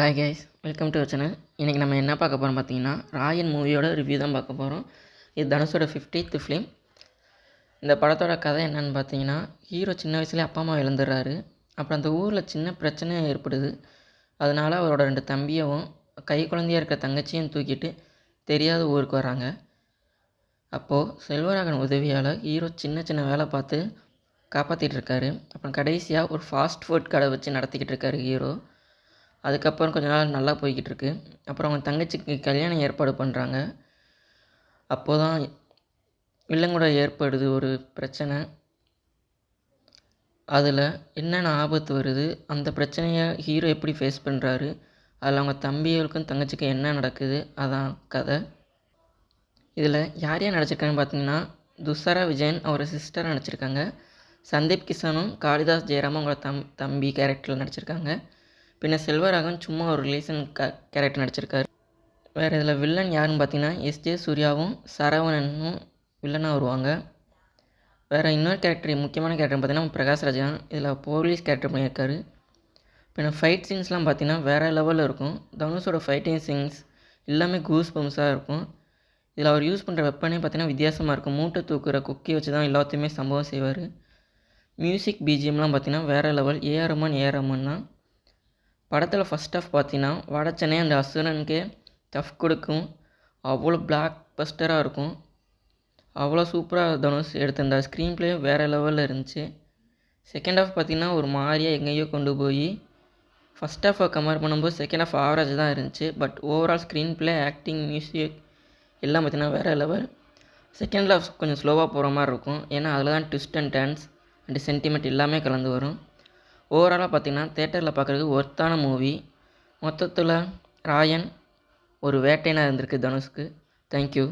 Hi guys welcome to channel இன்றைக்கி நம்ம என்ன பார்க்க போகிறோம் பார்த்தீங்கன்னா ராயன் மூவியோட ரிவ்யூ தான் பார்க்க போகிறோம் இது தனுஷோட ஃபிஃப்டீத் ஃபிலிம் இந்த படத்தோட கதை என்னன்னு பார்த்தீங்கன்னா ஹீரோ சின்ன வயசுலேயே அப்பா அம்மா இழந்துடுறாரு. அப்புறம் அந்த ஊரில் சின்ன பிரச்சனை ஏற்படுது. அதனால் அவரோட ரெண்டு தம்பியும் கை குழந்தையாக இருக்கிற தங்கச்சியும் தூக்கிட்டு தெரியாத ஊருக்கு வராங்க அப்போது செல்வராகன் உதவியால் ஹீரோ சின்ன சின்ன வேலை பார்த்து காப்பாற்றிட்டு இருக்காரு. அப்புறம் கடைசியாக ஒரு ஃபாஸ்ட் ஃபுட் கடை வச்சு நடத்திக்கிட்டு இருக்காரு ஹீரோ அதுக்கப்புறம் கொஞ்ச நாள் நல்லா போய்கிட்டு இருக்கு அப்புறம் அவங்க தங்கச்சிக்கு கல்யாணம் ஏற்பாடு பண்ணுறாங்க அப்போ தான் வில்லங்கூட ஏற்படுது ஒரு பிரச்சனை. அதில் என்னென்ன ஆபத்து வருது? அந்த பிரச்சனையை ஹீரோ எப்படி ஃபேஸ் பண்ணுறாரு அதில் அவங்க தம்பிகளுக்கும் தங்கச்சிக்கும் என்ன நடக்குது? அதான் கதை. இதில் யார் யார் நடிச்சிருக்காங்கன்னு பார்த்தீங்கன்னா துஷாரா விஜயன் அவரோட சிஸ்டர் நடிச்சிருக்காங்க. சந்தீப் கிஷனும் காளிதாஸ் ஜெயராமும் அவங்களோட தம் தம்பி கேரக்டரில் நடிச்சிருக்காங்க. பின்ன செல்வராகவன் சும்மா ஒரு ரிலேஷன் க கேரக்டர் நடிச்சிருக்காரு. வேறு இதில் வில்லன் யாருன்னு பார்த்தீங்கன்னா எஸ்ஜே சூர்யாவும் சரவணனும் வில்லனாக வருவாங்க. வேறு இன்னொரு கேரக்டர் முக்கியமான கேரக்டர் பார்த்தீங்கன்னா பிரகாஷ் ராஜா தான் இதில் போலீஸ் கேரக்டர் பண்ணியிருக்காரு. பின்ன ஃபைட் சீன்ஸ்லாம் பார்த்தீங்கன்னா வேறு லெவலில் இருக்கும். தனுஷோட ஃபைட்டிங் சீன்ஸ் எல்லாமே கூஸ் பம்ஸாக இருக்கும். இதில் அவர் யூஸ் பண்ணுற வெப்பனே பார்த்தீங்கன்னா வித்தியாசமாக இருக்கும். மூட்டை தூக்குற குக்கி வச்சு தான் எல்லாத்தையுமே சம்பவம் செய்வார். மியூசிக் பிஜிஎம்லாம் பார்த்தீங்கன்னா வேறு level AR Rahman AR Rahman தான் படத்தில் ஃபஸ்ட் ஆஃப் பார்த்தீங்கன்னா வடச்சனே அந்த அசுரனுக்கே டஃப் கொடுக்கும். அவ்வளோ பிளாக் பஸ்டராக இருக்கும். அவ்வளோ சூப்பராக தனுஷ் எடுத்திருந்தா ஸ்க்ரீன் ப்ளே வேறு லெவலில் இருந்துச்சு. செகண்ட் ஆஃப் பார்த்திங்கன்னா ஒரு மாதிரியாக எங்கேயோ கொண்டு போய் ஃபஸ்ட் ஆஃபை கம்பேர் பண்ணும்போது செகண்ட் ஆஃப் ஆவரேஜ் தான் இருந்துச்சு. But overall screen play acting music எல்லாம் பார்த்திங்கன்னா வேறு லெவல் செகண்ட் ஆஃப் கொஞ்சம் ஸ்லோவாக போகிற மாதிரி இருக்கும். ஏன்னா அதில் தான் twist and dance and sentiment எல்லாமே கலந்து வரும். ஓவராலாக பார்த்திங்கன்னா தேட்டரில் பார்க்குறதுக்கு ஒர்த்தான மூவி மொத்தத்தில் ராயன் ஒரு வேட்டையனாக இருந்திருக்கு தனுஷ்க்கு. தேங்க்யூ